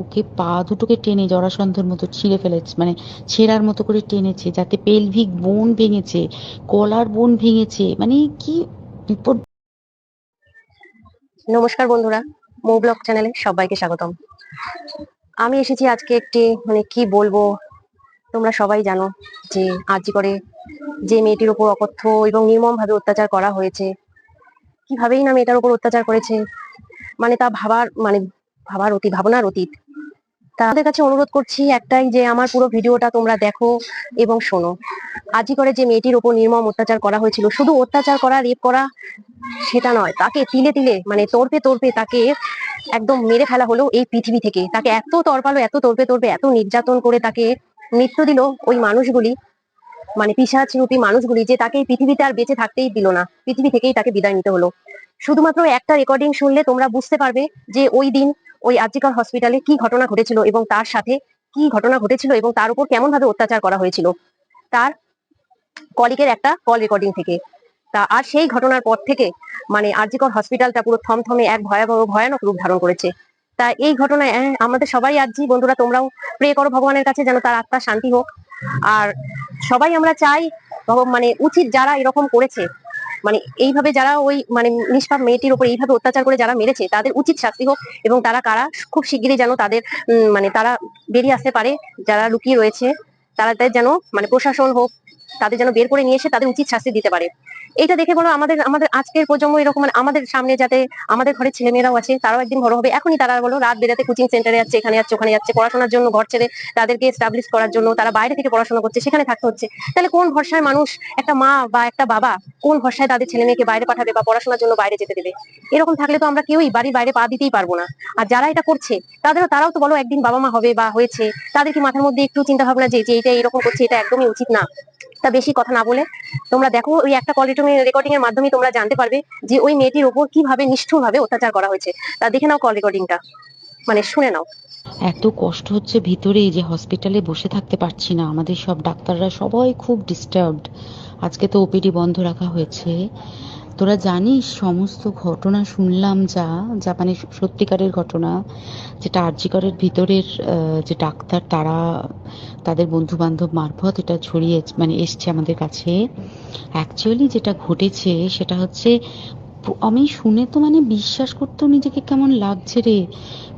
ওকে পা দুটোকে টেনে জরাসন্ধর মতো ছিঁড়ে ফেলেছে মানে ছেঁড়ার মতো করে টেনেছে, যাতে পেলভিক বোন ভেঙেছে কলার বোন ভেঙেছে মানে কি বিপদ নমস্কার বন্ধুরা, মৌ ব্লগ চ্যানেলে সবাইকে স্বাগতম। আমি এসেছি আজকে একটি মানে কি বলব, তোমরা সবাই জানো যে আজকে করে যে মেয়েটির উপর অকথ্য এবং নির্মম ভাবে অত্যাচার করা হয়েছে, কিভাবেই না মেয়েটার উপর অত্যাচার করেছে মানে তা ভাবার মানে ভাবার অতীত, ভাবনার অতীত। তাদের কাছে অনুরোধ করছি একটাই যে আমার পুরো ভিডিওটা তোমরা দেখো এবং শোনো। আজই করে যে মেয়েটির উপর নির্মম অত্যাচার করা হয়েছিল, শুধু অত্যাচার করা, রেপ করা সেটা নয়, তাকে তিলে তিলে মানে তোরপে তোরপে তাকে একদম মেরে ফেলা হলো এই পৃথিবী থেকে। তাকে এত তরপালো, এত তোরপে তোরপে, এত নির্যাতন করে তাকে মৃত্যু দিল ওই মানুষগুলি মানে পিসাচ রূপী মানুষগুলি যে তাকে এই পৃথিবীতে আর বেঁচে থাকতেই দিল না, পৃথিবী থেকেই তাকে বিদায় নিতে হলো। শুধুমাত্র একটা রেকর্ডিং শুনলে তোমরা বুঝতে পারবে যে ওই দিন ওই আজিকার হসপিটালে কি ঘটনা ঘটেছিল এবং তার সাথে কি ঘটনা ঘটেছিল এবং তার উপর কেমন ভাবে অত্যাচার করা হয়েছিল। তার কলিগের একটা কল রেকর্ডিং থেকে। তা আর সেই ঘটনার পর থেকে মানে আরজিকর হসপিটালটা পুরো থমথমে এক ভয়াবহ ভয়ানক রূপ ধারণ করেছে। তা এই ঘটনায় আমাদের সবাই আর্জি, বন্ধুরা তোমরাও প্রে করো ভগবানের কাছে যেন তার আত্মা শান্তি হোক। আর সবাই আমরা চাই মানে উচিত যারা এরকম করেছে মানে এইভাবে যারা ওই মানে নিষ্পাপ মেয়েটির উপর এইভাবে অত্যাচার করে যারা মেরেছে, তাদের উচিত শাস্তি হোক এবং তারা কারা খুব শিগগিরই যেন তাদের মানে তারা বেরিয়ে আসতে পারে, যারা লুকিয়ে রয়েছে তাদের যেন মানে প্রশাসন হোক তাদের যেন বের করে নিয়ে এসে তাদের উচিত শাস্তি দিতে পারে। এইটা দেখে বলো আমাদের আমাদের আজকের প্রজন্ম এরকম মানে আমাদের সামনে যাতে আমাদের ঘরে ছেলেমেয়েরাও আছে, তারাও একদিন বড় হবে। এখনই তারা বলো রাত বেরাতে কোচিং সেন্টারে যাচ্ছে, এখানে যাচ্ছে, ওখানে যাচ্ছে, পড়াশোনার জন্য ঘর ছেড়ে তাদেরকে এস্টাবলিশ করার জন্য তারা বাইরে থেকে পড়াশোনা করছে, সেখানে থাকতে হচ্ছে। তাহলে কোন ভরসায় মানুষ একটা মা বা একটা বাবা কোন ভরসায় তাদের ছেলে মেয়েকে বাইরে পাঠাবে বা পড়াশোনার জন্য বাইরে যেতে দেবে? এরকম থাকলে তো আমরা কেউই বাড়ির বাইরে পা দিতেই পারব না। আর যারা এটা করছে, তাদেরও, তারাও তো বলো একদিন বাবা মা হবে বা হয়েছে, তাদের কি মাথার মধ্যে একটু চিন্তা ভাবনা যে এটা এরকম করছে, এটা একদমই উচিত না। তা বেশি কথা না বলে। তোমরা দেখো, ওই একটা কল রেকর্ডিং এর মাধ্যমে তোমরা জানতে পারবে যে ওই মেয়েটির ওপর কীভাবে নিষ্ঠুর ভাবে অত্যাচার করা হয়েছে। তা দেখে নাও কল রেকর্ডিংটা মানে শুনে নাও। এত কষ্ট হচ্ছে ভিতরে যে হসপিটালে বসে থাকতে পারছি না। আমাদের সব ডাক্তাররা সবাই খুব ডিস্টার্বড আজকে তো ওপিডি বন্ধ রাখা হয়েছে। তোরা জানিস সমস্ত ঘটনা শুনলাম যা মানে সত্যিকারের ঘটনা যেটা আর্যিকরের ভিতরের যে ডাক্তার তারা তাদের বন্ধুবান্ধব মারফত এটা ছড়িয়ে মানে এসছে আমাদের কাছে। অ্যাকচুয়ালি যেটা ঘটেছে সেটা হচ্ছে, আমি শুনে তো মানে বিশ্বাস করতেও নিজেকে কেমন লাগছে রে।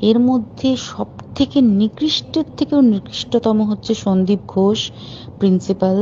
এর মধ্যে সব থেকে নিকৃষ্টের থেকেও নিকৃষ্টতম হচ্ছে সন্দীপ ঘোষ প্রিন্সিপাল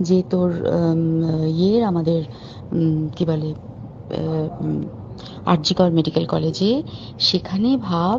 যে তোর ইয়ের আমাদের কি বলে আরজিকর মেডিকেল কলেজে সেখানে ভাব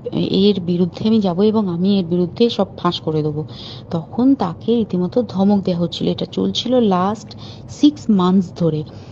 এর বিরুদ্ধে আমি যাব এবং আমি এর বিরুদ্ধে সব ফাঁস করে দেবো। তখন তাকে রীতিমতো ধমক দেওয়া হচ্ছিল। এটা চলছিল লাস্ট সিক্স মান্থস ধরে।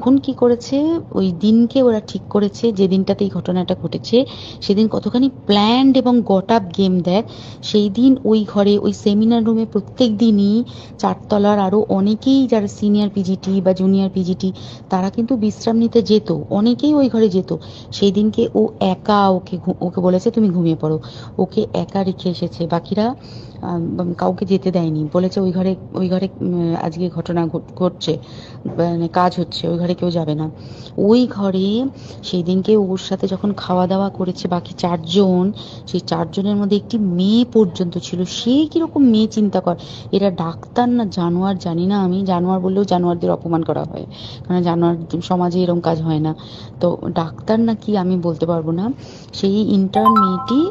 কি করেছে, ওই দিনকে ওরা ঠিক করেছে, যে দিনটাতে এই ঘটনাটা ঘটেছে, সেদিন কতখানি প্ল্যান্ড এবং গট আপ গেম দেয়, সেই দিন ওই ঘরে, ওই সেমিনার রুমে প্রত্যেক দিনই চারতলার আরও অনেকেই যারা সিনিয়র পিজিটি বা জুনিয়র পিজিটি তারা কিন্তু বিশ্রাম নিতে যেত, অনেকেই ওই ঘরে যেত। সেই দিনকে ও একা ওকে ওকে বলেছে, তুমি ঘুমিয়ে পড়ো। ওকে একা রেখে এসেছে। বাকিরা কাউকে যেতে দেয়নি। বলেছে, ওই ঘরে ওই ঘরে আজকে ঘটনা ঘট- ঘটছে মানে কাজ হচ্ছে, ওই ঘরে কেউ যাবে না। ওই ঘরে সেই দিনকে ওর সাথে যখন খাওয়া দাওয়া করেছে বাকি চারজন, সেই চারজনের মধ্যে একটি মেয়ে পর্যন্ত ছিল। সে কীরকম মেয়ে চিন্তা কর। এরা ডাক্তার না জানোয়ার জানি না আমি। জানোয়ার বললেও জানোয়ারদের অপমান করা হয়। কারণ জানোয়ার সমাজে এরকম কাজ হয় না। তো ডাক্তার না কি আমি বলতে পারব না। সেই ইন্টার্ন মেয়েটি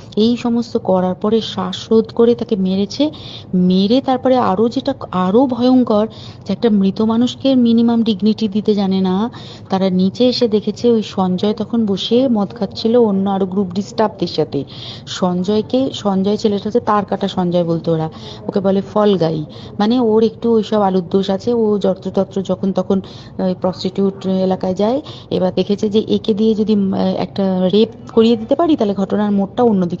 এই সমস্ত করার পরে শ্বাসরোধ করে তাকে মেরেছে। মেরে তারপরে আরও যেটা আরও ভয়ঙ্কর যে একটা মৃত মানুষকে মিনিমাম ডিগনিটি দিতে জানে না। তারা নিচে এসে দেখেছে ওই সঞ্জয় তখন বসে মদ খাচ্ছিল অন্য আরও গ্রুপ ডি স্টাফদের সাথে। সঞ্জয়কে, সঞ্জয় ছেলেটা হচ্ছে তার কাটা সঞ্জয় বলতো ওরা। ওকে বলে ফল গাই। মানে ওর একটু ওইসব আলুর দোষ আছে। ও যত্রতত্র যখন তখন প্রস্টিটিউট এলাকায় যায়, এবার দেখেছে যে একে দিয়ে যদি একটা রেপ করিয়ে দিতে পারি, তাহলে ঘটনার মোড়টা অন্যদিকে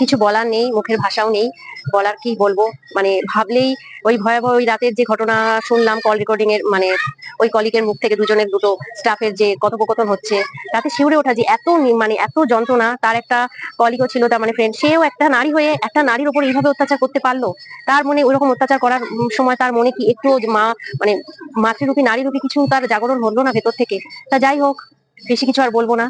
কিছু বলার নেই, মুখের ভাষাও নেই। বলার কি বলব? মানে ভাবলেই ওই ভয়াবহ ওই রাতের যে ঘটনা শুনলাম কল রেকর্ডিং এর মানে ওই কলিকের মুখ থেকে দুজনের দুটো স্টাফের যে কথোপকথন হচ্ছে, তাতে শিউরে ওঠা যে এত মানে এত যন্ত্রণা, তার একটা কলিগও ছিল, তার মানে ফ্রেন্ড সেও একটা নারী হয়ে একটা নারীর উপর এইভাবে অত্যাচার করতে পারল। তার মনে ওইরকম অত্যাচার করার সময় তার মনে কি একটু মা মানে মাতৃরূপী, নারীরূপী কিছু তার জাগরণ হলো না ভেতর থেকে? তা যাই হোক বেশি কিছু আর বলব না।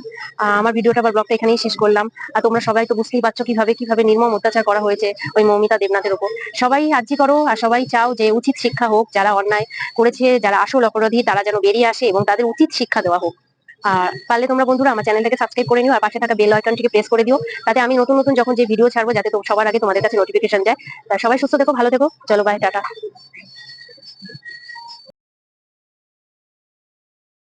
আমার ভিডিওটা বা ব্লগটা এখানেই শেষ করলাম। আর তোমরা সবাই তো বুঝতেই পারছ কীভাবে কীভাবে নির্মম অত্যাচার করা হয়েছে ওই মৌমিতা দেবনাথের উপর সবাই আর্জি করো আর সবাই চাও যে উচিত শিক্ষা হোক, যারা অন্যায় করেছে, যারা আসল অপরাধী, তারা যেন বেরিয়ে আসে এবং তাদের উচিত শিক্ষা দেওয়া হোক। আর পারলে তোমরা বন্ধুরা আমার চ্যানেলটাকে সাবস্ক্রাইব করে নিও আর পাশে থাকা বেল আইকনটিকে প্রেস করে দিও। তাতে আমি নতুন নতুন যখন যে ভিডিও ছাড়বো, যাতে সবার আগে তোমাদের কাছে নোটিফিকেশন যায়। সবাই সুস্থ থেকো, ভালো থেকো। চলো বাই টাটা।